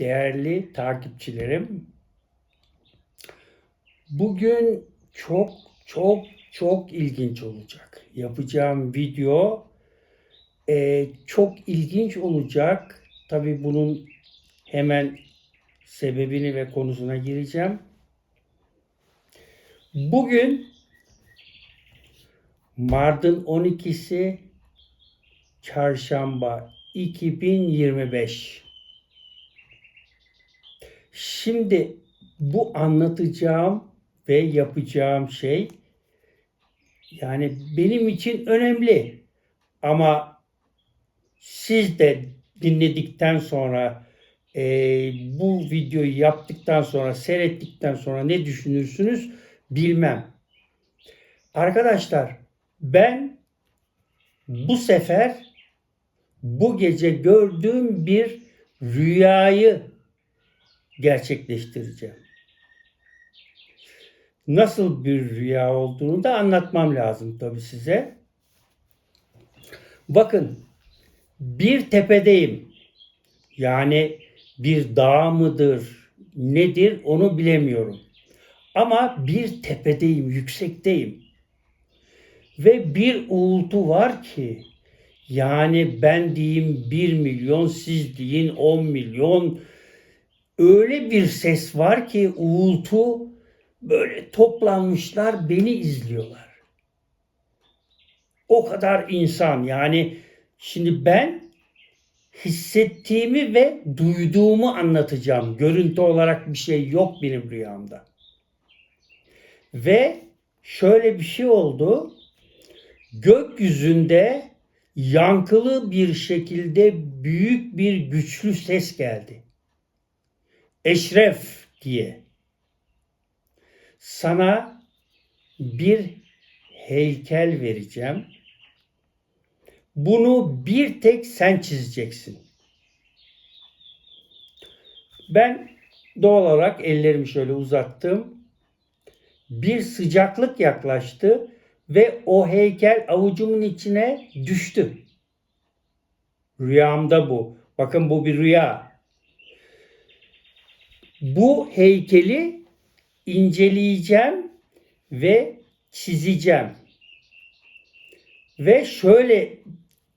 değerli takipçilerim. Bugün çok çok çok ilginç olacak. Yapacağım video e, çok ilginç olacak. Tabii bunun hemen sebebini ve konusuna gireceğim. Bugün Mardin 12'si Çarşamba 2025. Şimdi bu anlatacağım ve yapacağım şey yani benim için önemli. Ama siz de dinledikten sonra e, bu videoyu yaptıktan sonra seyrettikten sonra ne düşünürsünüz bilmem. Arkadaşlar ben bu sefer bu gece gördüğüm bir rüyayı gerçekleştireceğim. Nasıl bir rüya olduğunu da anlatmam lazım tabii size. Bakın bir tepedeyim. Yani bir dağ mıdır, nedir onu bilemiyorum. Ama bir tepedeyim, yüksekteyim. Ve bir uğultu var ki yani ben diyeyim 1 milyon, siz deyin 10 milyon. Öyle bir ses var ki uğultu böyle toplanmışlar beni izliyorlar. O kadar insan yani şimdi ben hissettiğimi ve duyduğumu anlatacağım. Görüntü olarak bir şey yok benim rüyamda. Ve şöyle bir şey oldu. Gökyüzünde yankılı bir şekilde büyük bir güçlü ses geldi. Eşref diye. Sana bir heykel vereceğim. Bunu bir tek sen çizeceksin. Ben doğal olarak ellerimi şöyle uzattım. Bir sıcaklık yaklaştı ve o heykel avucumun içine düştü. Rüyamda bu. Bakın bu bir rüya. Bu heykeli inceleyeceğim ve çizeceğim. Ve şöyle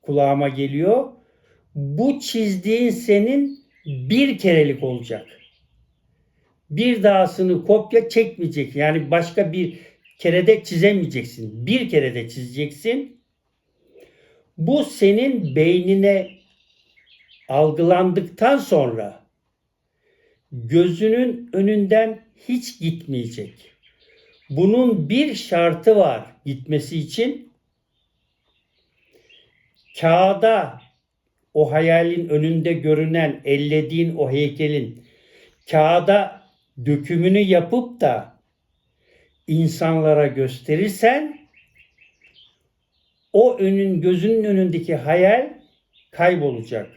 kulağıma geliyor. Bu çizdiğin senin bir kerelik olacak. Bir dahasını kopya çekmeyecek. Yani başka bir kerede çizemeyeceksin. Bir kerede çizeceksin. Bu senin beynine algılandıktan sonra gözünün önünden hiç gitmeyecek. Bunun bir şartı var gitmesi için. Kağıda o hayalin önünde görünen, ellediğin o heykelin kağıda dökümünü yapıp da insanlara gösterirsen o önün gözünün önündeki hayal kaybolacak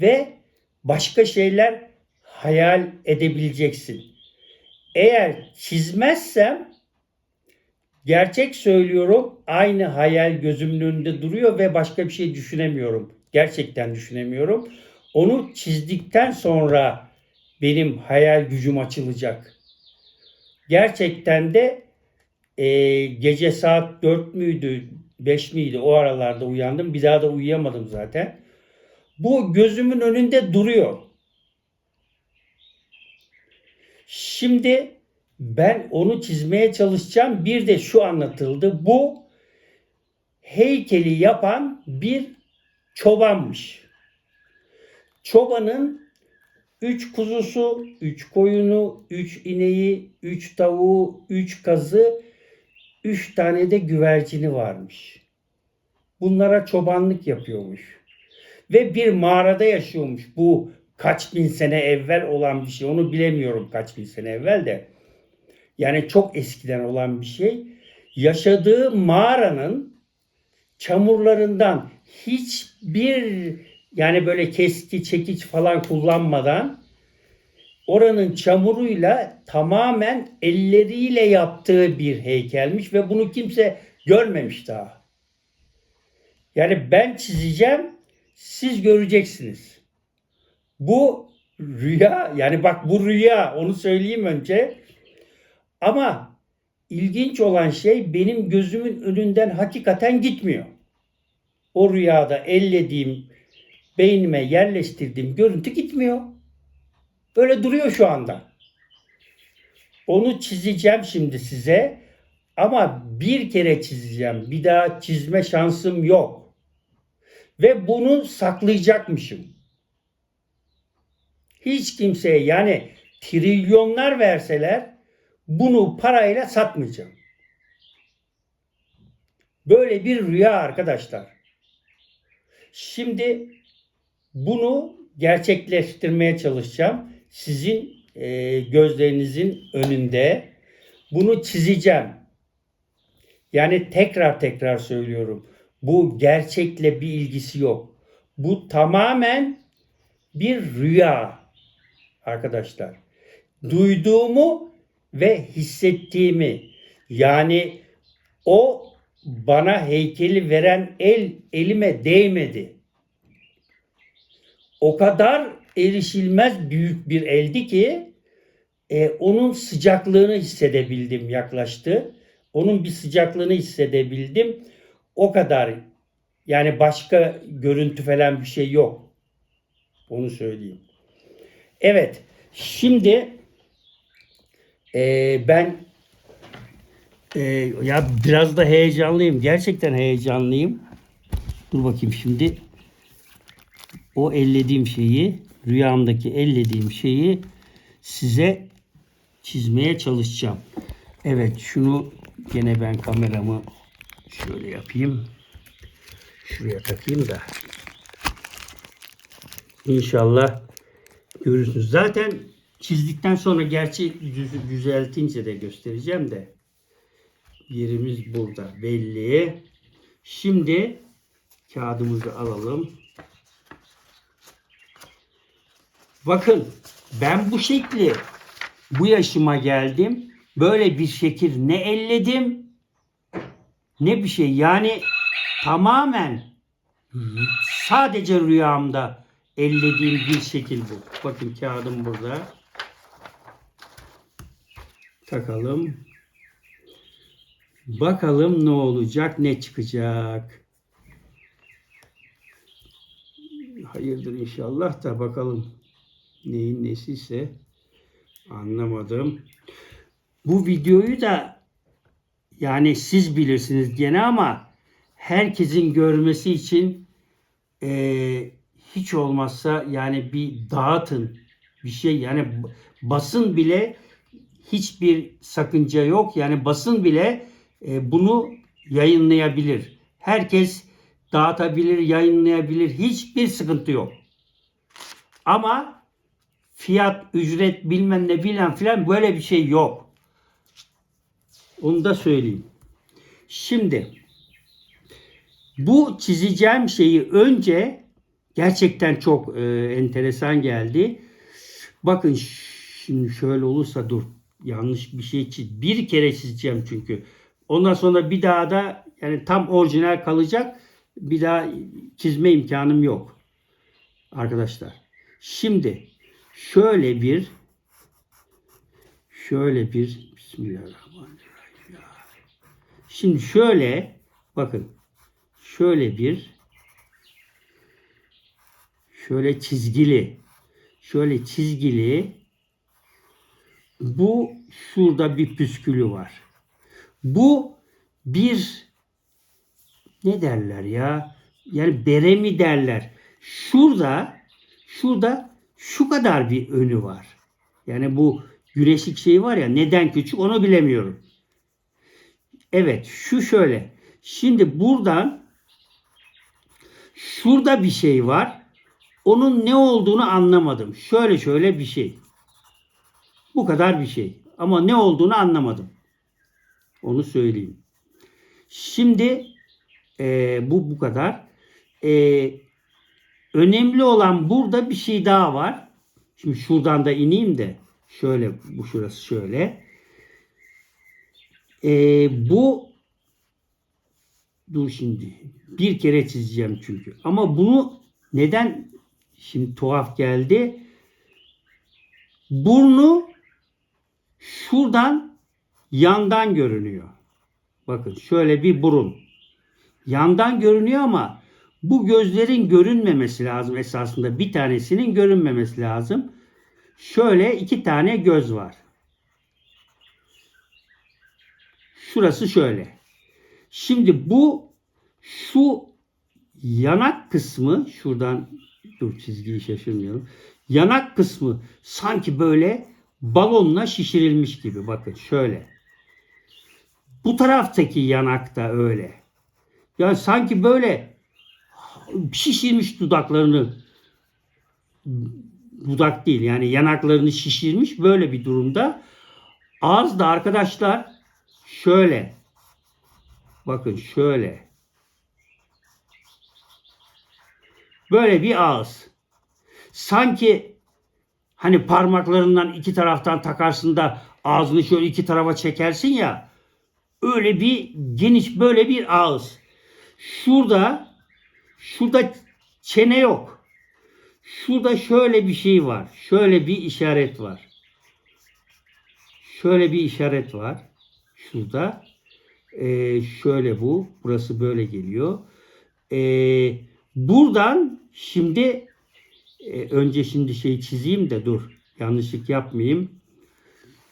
ve başka şeyler hayal edebileceksin. Eğer çizmezsem gerçek söylüyorum aynı hayal gözümün önünde duruyor ve başka bir şey düşünemiyorum. Gerçekten düşünemiyorum. Onu çizdikten sonra benim hayal gücüm açılacak. Gerçekten de e, gece saat 4 müydü 5 miydi o aralarda uyandım. Bir daha da uyuyamadım zaten. Bu gözümün önünde duruyor. Şimdi ben onu çizmeye çalışacağım. Bir de şu anlatıldı. Bu heykeli yapan bir çobanmış. Çobanın üç kuzusu, üç koyunu, üç ineği, üç tavuğu, üç kazı, üç tane de güvercini varmış. Bunlara çobanlık yapıyormuş. Ve bir mağarada yaşıyormuş. Bu kaç bin sene evvel olan bir şey. Onu bilemiyorum kaç bin sene evvel de. Yani çok eskiden olan bir şey. Yaşadığı mağaranın çamurlarından hiçbir yani böyle keski çekiç falan kullanmadan oranın çamuruyla tamamen elleriyle yaptığı bir heykelmiş ve bunu kimse görmemiş daha. Yani ben çizeceğim, siz göreceksiniz. Bu rüya yani bak bu rüya onu söyleyeyim önce. Ama ilginç olan şey benim gözümün önünden hakikaten gitmiyor. O rüyada ellediğim, beynime yerleştirdiğim görüntü gitmiyor. Böyle duruyor şu anda. Onu çizeceğim şimdi size. Ama bir kere çizeceğim. Bir daha çizme şansım yok. Ve bunu saklayacakmışım. Hiç kimseye yani trilyonlar verseler bunu parayla satmayacağım. Böyle bir rüya arkadaşlar. Şimdi bunu gerçekleştirmeye çalışacağım. Sizin e, gözlerinizin önünde bunu çizeceğim. Yani tekrar tekrar söylüyorum. Bu gerçekle bir ilgisi yok. Bu tamamen bir rüya arkadaşlar. Duyduğumu ve hissettiğimi yani o bana heykeli veren el elime değmedi. O kadar erişilmez büyük bir eldi ki e, onun sıcaklığını hissedebildim yaklaştı. Onun bir sıcaklığını hissedebildim. O kadar yani başka görüntü falan bir şey yok. Onu söyleyeyim. Evet. Şimdi e, ben e, ya biraz da heyecanlıyım. Gerçekten heyecanlıyım. Dur bakayım şimdi. O ellediğim şeyi, rüyamdaki ellediğim şeyi size çizmeye çalışacağım. Evet şunu gene ben kameramı şöyle yapayım. Şuraya takayım da. İnşallah görürsünüz. Zaten çizdikten sonra gerçi düz- düzeltince de göstereceğim de. Yerimiz burada belli. Şimdi kağıdımızı alalım. Bakın ben bu şekli bu yaşıma geldim. Böyle bir şekil ne elledim ne bir şey. Yani tamamen sadece rüyamda ellediğim bir şekil bu. Bakın kağıdım burada. Takalım. Bakalım ne olacak, ne çıkacak. Hayırdır inşallah da bakalım neyin nesiyse anlamadım. Bu videoyu da yani siz bilirsiniz gene ama herkesin görmesi için eee, hiç olmazsa yani bir dağıtın bir şey yani basın bile hiçbir sakınca yok yani basın bile e, bunu yayınlayabilir. Herkes dağıtabilir, yayınlayabilir. Hiçbir sıkıntı yok. Ama fiyat, ücret bilmem ne bilen filan böyle bir şey yok. Onu da söyleyeyim. Şimdi bu çizeceğim şeyi önce gerçekten çok e, enteresan geldi. Bakın şimdi şöyle olursa dur yanlış bir şey çiz. Bir kere çizeceğim çünkü. Ondan sonra bir daha da yani tam orijinal kalacak. Bir daha çizme imkanım yok. Arkadaşlar. Şimdi şöyle bir şöyle bir Bismillahirrahmanirrahim. Şimdi şöyle bakın şöyle bir şöyle çizgili şöyle çizgili bu şurada bir püskülü var. Bu bir ne derler ya? Yani bere mi derler? Şurada şurada şu kadar bir önü var. Yani bu güreşik şey var ya neden küçük onu bilemiyorum. Evet şu şöyle. Şimdi buradan şurada bir şey var. Onun ne olduğunu anlamadım. Şöyle şöyle bir şey. Bu kadar bir şey. Ama ne olduğunu anlamadım. Onu söyleyeyim. Şimdi e, bu bu kadar. E, önemli olan burada bir şey daha var. Şimdi şuradan da ineyim de şöyle bu şurası şöyle. E, bu dur şimdi bir kere çizeceğim çünkü. Ama bunu neden şimdi tuhaf geldi? Burnu şuradan yandan görünüyor. Bakın şöyle bir burun. Yandan görünüyor ama bu gözlerin görünmemesi lazım esasında. Bir tanesinin görünmemesi lazım. Şöyle iki tane göz var. Şurası şöyle. Şimdi bu şu yanak kısmı şuradan dur çizgiyi şaşırmayalım. Yanak kısmı sanki böyle balonla şişirilmiş gibi. Bakın şöyle. Bu taraftaki yanak da öyle. Yani sanki böyle şişirmiş dudaklarını dudak değil yani yanaklarını şişirmiş böyle bir durumda. Ağız da arkadaşlar şöyle. Bakın şöyle. Böyle bir ağız. Sanki hani parmaklarından iki taraftan takarsın da ağzını şöyle iki tarafa çekersin ya. Öyle bir geniş böyle bir ağız. Şurada şurada çene yok. Şurada şöyle bir şey var. Şöyle bir işaret var. Şöyle bir işaret var. Şurada. Ee, şöyle bu. Burası böyle geliyor. Ee, buradan şimdi e, önce şimdi şey çizeyim de dur. Yanlışlık yapmayayım.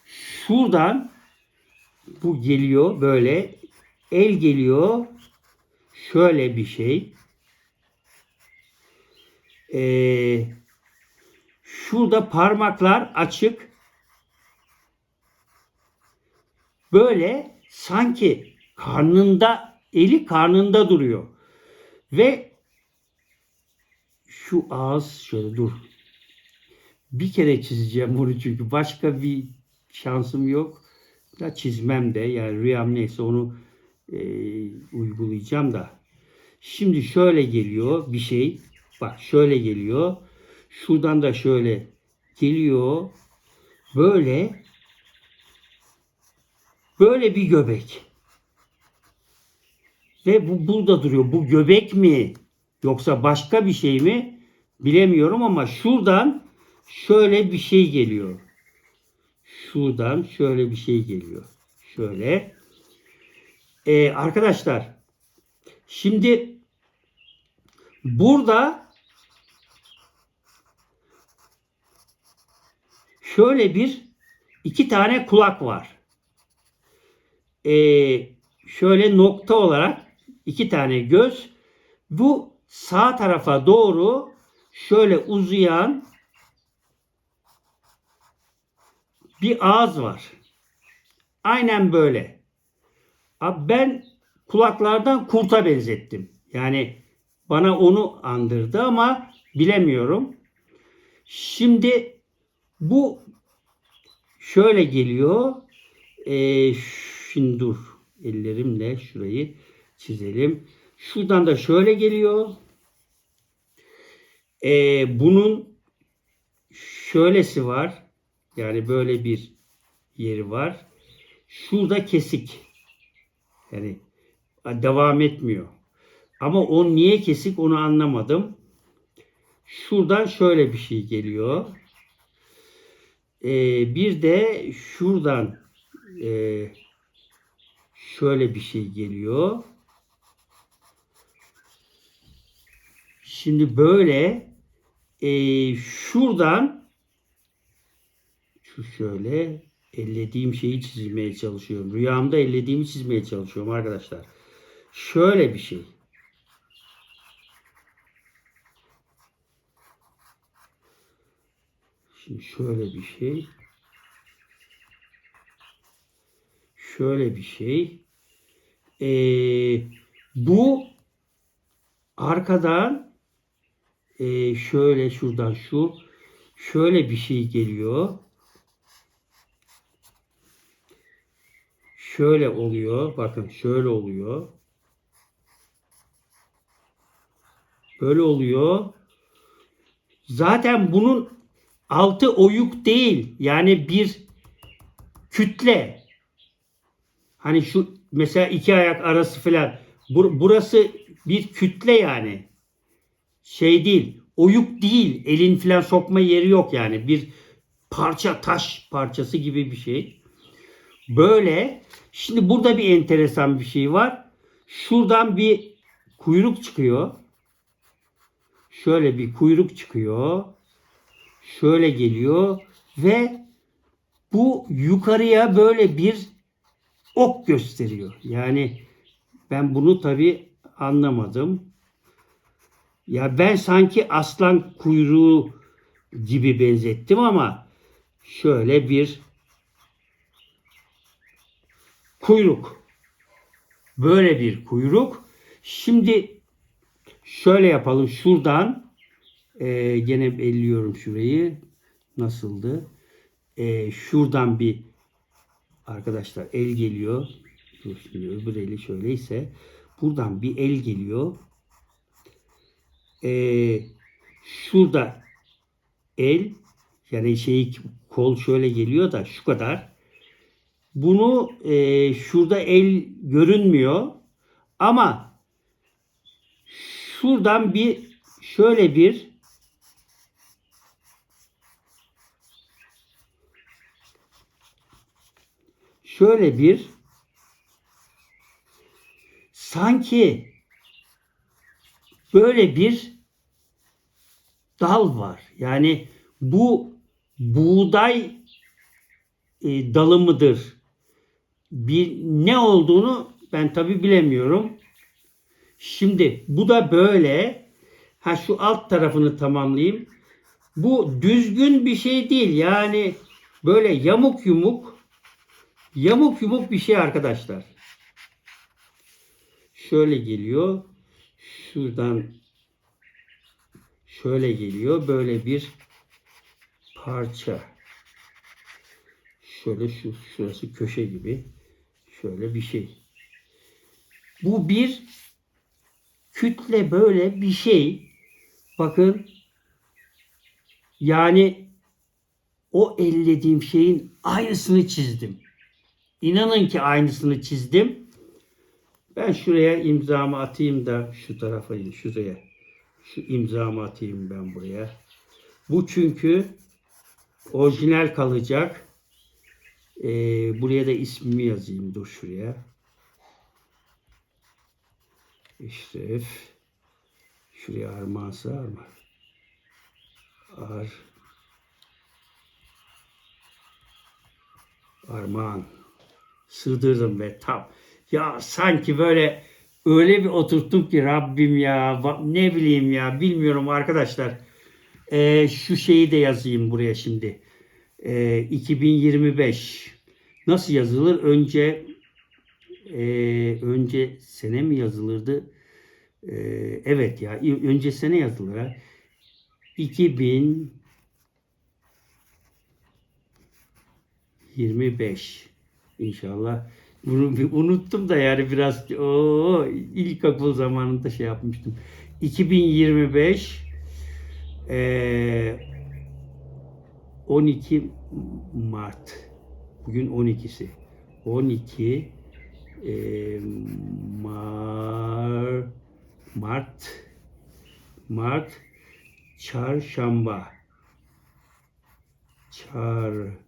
Şuradan bu geliyor böyle. El geliyor. Şöyle bir şey. Ee, şurada parmaklar açık. Böyle sanki karnında eli karnında duruyor. Ve şu ağız şöyle dur. Bir kere çizeceğim bunu çünkü başka bir şansım yok. Da çizmem de yani rüyam neyse onu e, uygulayacağım da. Şimdi şöyle geliyor bir şey. Bak şöyle geliyor. Şuradan da şöyle geliyor. Böyle böyle bir göbek. Ve bu burada duruyor. Bu göbek mi yoksa başka bir şey mi bilemiyorum ama şuradan şöyle bir şey geliyor. Şuradan şöyle bir şey geliyor. Şöyle. Ee, arkadaşlar şimdi burada şöyle bir iki tane kulak var. Ee, şöyle nokta olarak iki tane göz. Bu sağ tarafa doğru şöyle uzayan bir ağız var. Aynen böyle. Abi ben kulaklardan kurta benzettim. Yani bana onu andırdı ama bilemiyorum. Şimdi bu şöyle geliyor. Ee, şimdi dur. Ellerimle şurayı çizelim. Şuradan da şöyle geliyor. Ee, bunun şöylesi var. Yani böyle bir yeri var. Şurada kesik. Yani devam etmiyor. Ama o niye kesik onu anlamadım. Şuradan şöyle bir şey geliyor. Ee, bir de şuradan e, şöyle bir şey geliyor. Şimdi böyle e, şuradan şu şöyle ellediğim şeyi çizmeye çalışıyorum. Rüyamda ellediğimi çizmeye çalışıyorum arkadaşlar. Şöyle bir şey. Şimdi şöyle bir şey. Şöyle bir şey. Ee, bu arkadan e, şöyle şuradan şu şöyle bir şey geliyor. Şöyle oluyor. Bakın şöyle oluyor. Böyle oluyor. Zaten bunun altı oyuk değil. Yani bir kütle. Hani şu mesela iki ayak arası falan. Bur- burası bir kütle yani. Şey değil. Oyuk değil. Elin falan sokma yeri yok yani. Bir parça taş parçası gibi bir şey. Böyle. Şimdi burada bir enteresan bir şey var. Şuradan bir kuyruk çıkıyor. Şöyle bir kuyruk çıkıyor. Şöyle geliyor ve bu yukarıya böyle bir ok gösteriyor. Yani ben bunu tabi anlamadım. Ya ben sanki aslan kuyruğu gibi benzettim ama şöyle bir kuyruk. Böyle bir kuyruk. Şimdi şöyle yapalım. Şuradan e, gene elliyorum şurayı. Nasıldı? E, şuradan bir arkadaşlar el geliyor. Dur şimdi öbür eli şöyleyse. Buradan bir el geliyor. E, şurada el yani şey kol şöyle geliyor da şu kadar. Bunu e, şurada el görünmüyor ama şuradan bir şöyle bir şöyle bir sanki böyle bir dal var. Yani bu buğday e, dalı mıdır? Bir ne olduğunu ben tabi bilemiyorum. Şimdi bu da böyle. Ha şu alt tarafını tamamlayayım. Bu düzgün bir şey değil. Yani böyle yamuk yumuk yamuk yumuk bir şey arkadaşlar. Şöyle geliyor. Şuradan şöyle geliyor. Böyle bir parça. Şöyle şu şurası köşe gibi. Şöyle bir şey. Bu bir kütle böyle bir şey. Bakın yani o ellediğim şeyin aynısını çizdim. İnanın ki aynısını çizdim. Ben şuraya imzamı atayım da şu tarafa şuraya. Şu imzamı atayım ben buraya. Bu çünkü orijinal kalacak. Ee, buraya da ismimi yazayım. Dur şuraya. İşte şuraya armağan sığar mı? Ar Armağan. Sığdırdım ve tam. Ya sanki böyle öyle bir oturttum ki Rabbim ya ne bileyim ya bilmiyorum arkadaşlar. Ee, şu şeyi de yazayım buraya şimdi. Ee, 2025 nasıl yazılır? Önce e, önce sene mi yazılırdı? Ee, evet ya önce sene yazılır ha. 2025 inşallah. Unuttum da yani biraz o ilkokul zamanında şey yapmıştım. 2025 e, 12 Mart. Bugün 12'si 12 e, Mar Mart Mart Çarşamba. Çarşamba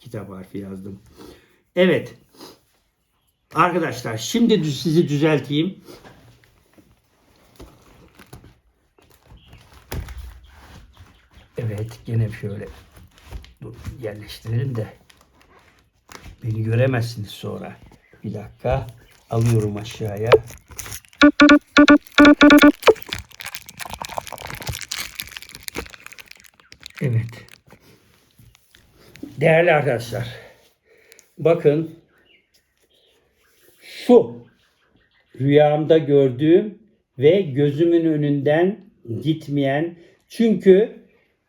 kitap harfi yazdım. Evet. Arkadaşlar şimdi sizi düzelteyim. Evet gene şöyle dur, yerleştirelim de beni göremezsiniz sonra. Bir dakika alıyorum aşağıya. Evet. Değerli arkadaşlar. Bakın şu rüyamda gördüğüm ve gözümün önünden gitmeyen çünkü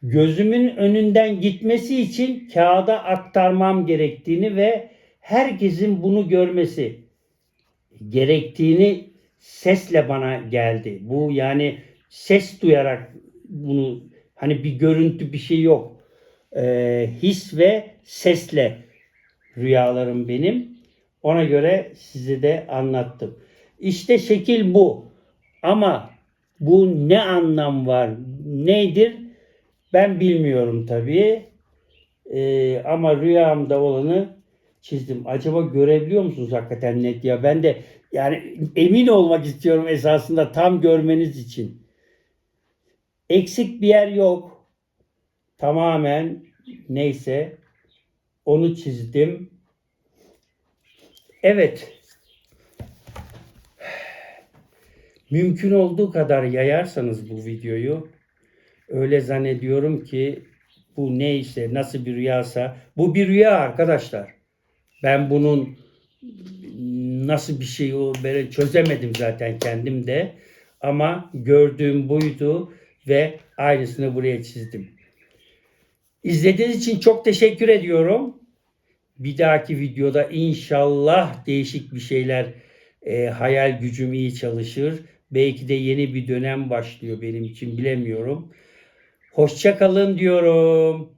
gözümün önünden gitmesi için kağıda aktarmam gerektiğini ve herkesin bunu görmesi gerektiğini sesle bana geldi. Bu yani ses duyarak bunu hani bir görüntü bir şey yok. Ee, his ve sesle rüyalarım benim. Ona göre size de anlattım. İşte şekil bu. Ama Bu ne anlam var? Nedir? Ben bilmiyorum tabii. Ee, ama rüyamda olanı çizdim. Acaba görebiliyor musunuz hakikaten net ya? Ben de yani emin olmak istiyorum esasında tam görmeniz için. Eksik bir yer yok. Tamamen neyse onu çizdim. Evet. Mümkün olduğu kadar yayarsanız bu videoyu öyle zannediyorum ki bu neyse nasıl bir rüyasa bu bir rüya arkadaşlar. Ben bunun nasıl bir şey o böyle çözemedim zaten kendim de ama gördüğüm buydu ve aynısını buraya çizdim. İzlediğiniz için çok teşekkür ediyorum. Bir dahaki videoda inşallah değişik bir şeyler e, hayal gücüm iyi çalışır. Belki de yeni bir dönem başlıyor benim için bilemiyorum. Hoşça kalın diyorum.